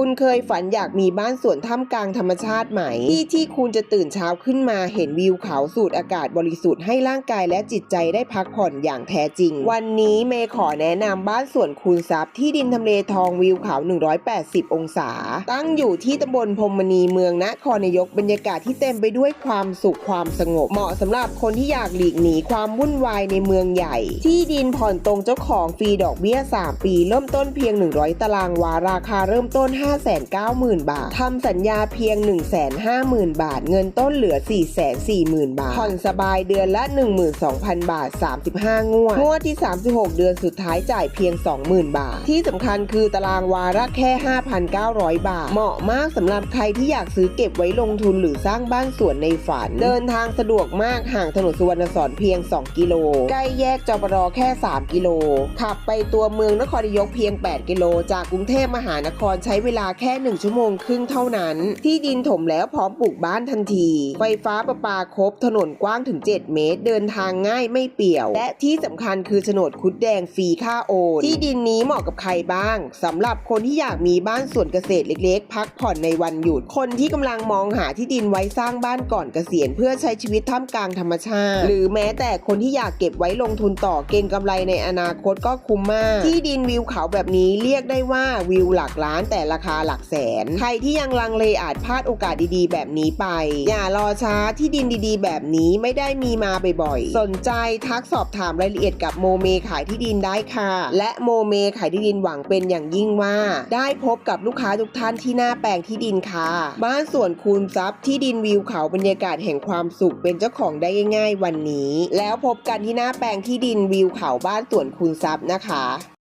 คุณเคยฝันอยากมีบ้านสวนท่ามกลางธรรมชาติไหม ที่ที่คุณจะตื่นเช้าขึ้นมาเห็นวิวเขาสูดอากาศบริสุทธิ์ให้ร่างกายและจิตใจได้พักผ่อนอย่างแท้จริง วันนี้เมย์ขอแนะนำบ้านสวนคูณทรัพย์ที่ดินทำเลทองวิวเขา 180 องศา ตั้งอยู่ที่ตำบลพรมมณีเมืองนครนายกบรรยากาศที่เต็มไปด้วยความสุขความสงบ เหมาะสำหรับคนที่อยากหลีกหนีความวุ่นวายในเมืองใหญ่ ที่ดินผ่อนตรงเจ้าของฟรีดอกเบี้ย 3 ปี เริ่มต้นเพียง 100 ตารางวาราคาเริ่มต้น5 590,000 บาท ทำสัญญาเพียง 150,000 บาท เงินต้นเหลือ 440,000 บาท ผ่อนสบายเดือนละ 12,000 บาท 35 งวด งวดที่ 36 เดือนสุดท้ายจ่ายเพียง 20,000 บาท ที่สำคัญคือตารางวาระแค่ 5,900 บาท เหมาะมากสำหรับใครที่อยากซื้อเก็บไว้ลงทุนหรือสร้างบ้านสวนในฝัน เดินทางสะดวกมากห่างถนนสุวรรณสอนเพียง 2 กิโล ใกล้แยกจปรแค่ 3 กิโล ขับไปตัวเมืองนครนายกเพียง 8 กิโล จากกรุงเทพมหานครใช้เวลาลาแค่ 1 ชั่วโมงครึ่งเท่านั้น ที่ดินถมแล้วพร้อมปลูกบ้านทันที ไฟฟ้าประปาครบถนนกว้างถึง 7 เมตร เดินทางง่ายไม่เปี่ยว และที่สำคัญคือโฉนดคุดแดงฟรีค่าโอนที่ดินนี้เหมาะกับใครบ้างสำหรับคนที่อยากมีบ้านสวนเกษตรเล็กๆ พักผ่อนในวันหยุด คนที่กำลังมองหาที่ดินไว้สร้างบ้านก่อนเกษียณเพื่อใช้ชีวิตท่ามกลางธรรมชาติ หรือแม้แต่คนที่อยากเก็บไว้ลงทุนต่อเก็งกำไรในอนาคตก็คุ้มมาก ที่ดินวิวเขาแบบนี้เรียกได้ว่าวิวหลักล้านแต่ราคาคาหลักแสน ใครที่ยังลังเลอาจพลาดโอกาสดีๆ แบบนี้ไป อย่ารอช้าที่ดินดีๆ แบบนี้ไม่ได้มีมาบ่อยๆ สนใจทักสอบถามรายละเอียดกับโมเมขายที่ดินได้ค่ะ และโมเมขายที่ดินหวังเป็นอย่างยิ่งว่า ได้พบกับลูกค้าทุกท่านที่หน้าแปลงที่ดินค่ะ บ้านสวนคูณทรัพย์ที่ดินวิวเขาบรรยากาศแห่งความสุขเป็นเจ้าของได้ง่าย ๆ วันนี้ แล้วพบกันที่หน้าแปลงที่ดินวิวเขาบ้านสวนคูณทรัพย์นะคะ